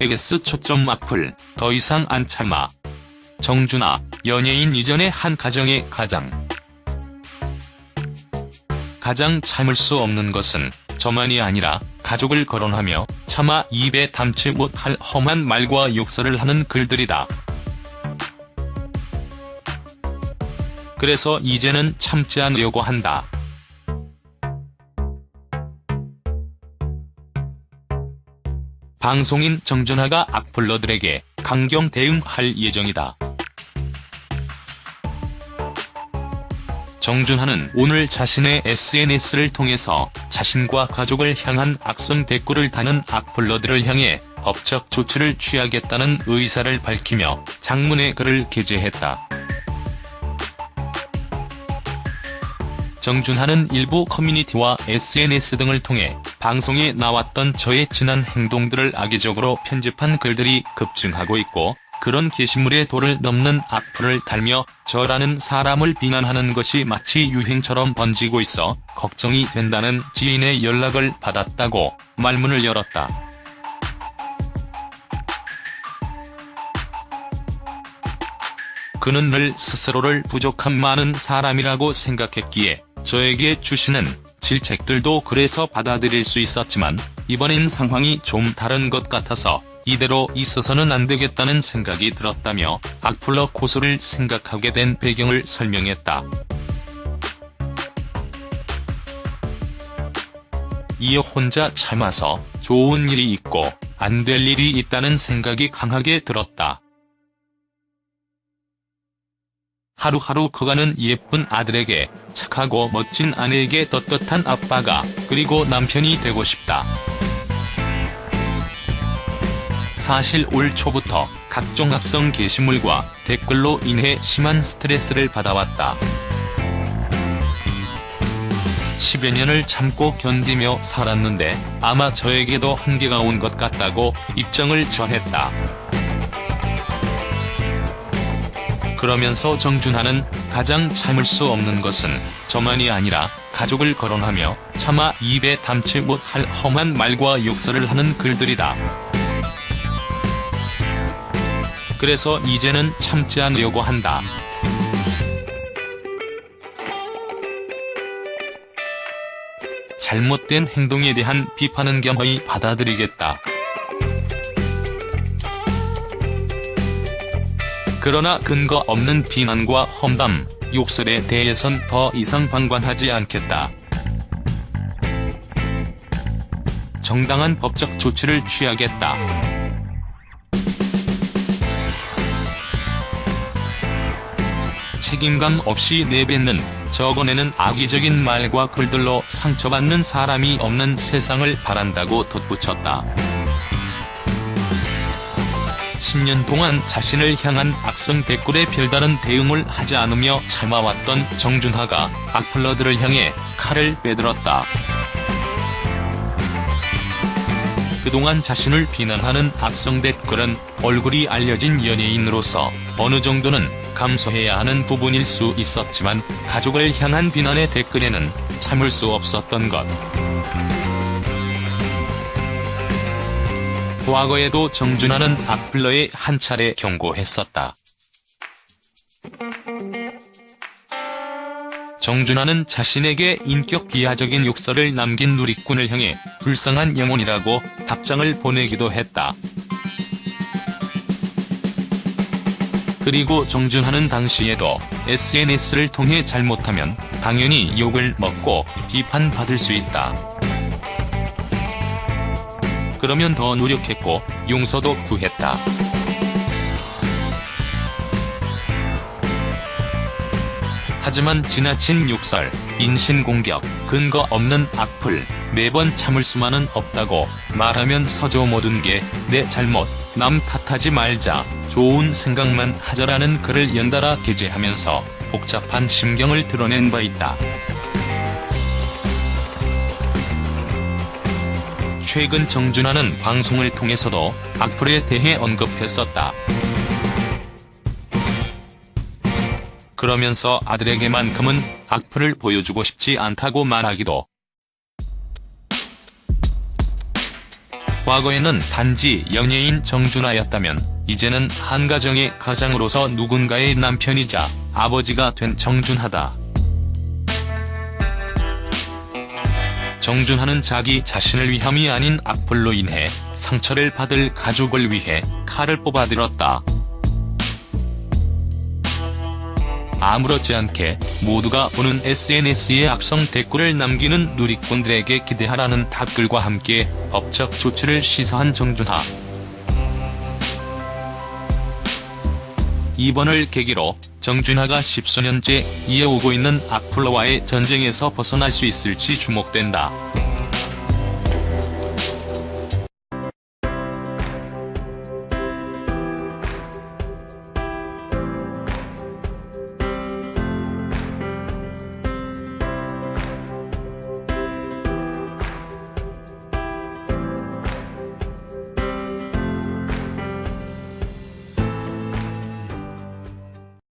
에게스 초점 악플, 더 이상 안 참아. 정준하, 연예인 이전의 한 가정의 가장. 가장 참을 수 없는 것은 저만이 아니라 가족을 거론하며 차마 입에 담지 못할 험한 말과 욕설을 하는 글들이다. 그래서 이제는 참지 않으려고 한다. 방송인 정준하가 악플러들에게 강경 대응할 예정이다. 정준하는 오늘 자신의 SNS를 통해서 자신과 가족을 향한 악성 댓글을 다는 악플러들을 향해 법적 조치를 취하겠다는 의사를 밝히며 장문의 글을 게재했다. 정준하는 일부 커뮤니티와 SNS 등을 통해 방송에 나왔던 저의 지난 행동들을 악의적으로 편집한 글들이 급증하고 있고 그런 게시물에 도를 넘는 악플을 달며 저라는 사람을 비난하는 것이 마치 유행처럼 번지고 있어 걱정이 된다는 지인의 연락을 받았다고 말문을 열었다. 그는 늘 스스로를 부족한 많은 사람이라고 생각했기에 저에게 주시는 질책들도 그래서 받아들일 수 있었지만 이번엔 상황이 좀 다른 것 같아서 이대로 있어서는 안 되겠다는 생각이 들었다며 악플러 고소를 생각하게 된 배경을 설명했다. 이어 혼자 참아서 좋은 일이 있고 안 될 일이 있다는 생각이 강하게 들었다. 하루하루 커가는 예쁜 아들에게 착하고 멋진 아내에게 떳떳한 아빠가 그리고 남편이 되고 싶다. 사실 올 초부터 각종 악성 게시물과 댓글로 인해 심한 스트레스를 받아왔다. 10여 년을 참고 견디며 살았는데 아마 저에게도 한계가 온 것 같다고 입장을 전했다. 그러면서 정준하는 가장 참을 수 없는 것은 저만이 아니라 가족을 거론하며 차마 입에 담지 못할 험한 말과 욕설을 하는 글들이다. 그래서 이제는 참지 않으려고 한다. 잘못된 행동에 대한 비판은 겸허히 받아들이겠다. 그러나 근거 없는 비난과 험담, 욕설에 대해선 더 이상 방관하지 않겠다. 정당한 법적 조치를 취하겠다. 책임감 없이 내뱉는 적어내는 악의적인 말과 글들로 상처받는 사람이 없는 세상을 바란다고 덧붙였다. 10년 동안 자신을 향한 악성 댓글에 별다른 대응을 하지 않으며 참아왔던 정준하가 악플러들을 향해 칼을 빼들었다. 그동안 자신을 비난하는 악성 댓글은 얼굴이 알려진 연예인으로서 어느 정도는 감수해야 하는 부분일 수 있었지만 가족을 향한 비난의 댓글에는 참을 수 없었던 것. 과거에도 정준하는 악플러에 한 차례 경고했었다. 정준하는 자신에게 인격 비하적인 욕설을 남긴 누리꾼을 향해 불쌍한 영혼이라고 답장을 보내기도 했다. 그리고 정준하는 당시에도 SNS를 통해 잘못하면 당연히 욕을 먹고 비판받을 수 있다. 그러면 더 노력했고 용서도 구했다. 하지만 지나친 욕설, 인신공격, 근거 없는 악플, 매번 참을 수만은 없다고 말하면 서져 모든 게 내 잘못, 남 탓하지 말자, 좋은 생각만 하자라는 글을 연달아 게재하면서 복잡한 심경을 드러낸 바 있다. 최근 정준하는 방송을 통해서도 악플에 대해 언급했었다. 그러면서 아들에게만큼은 악플을 보여주고 싶지 않다고 말하기도 과거에는 단지 연예인 정준하였다면 이제는 한 가정의 가장으로서 누군가의 남편이자 아버지가 된 정준하다. 정준하는 자기 자신을 위함이 아닌 악플로 인해 상처를 받을 가족을 위해 칼을 뽑아들었다. 아무렇지 않게 모두가 보는 SNS에 악성 댓글을 남기는 누리꾼들에게 기대하라는 답글과 함께 법적 조치를 시사한 정준하. 이번을 계기로 정준하가 십수년째 이어오고 있는 악플러와의 전쟁에서 벗어날 수 있을지 주목된다.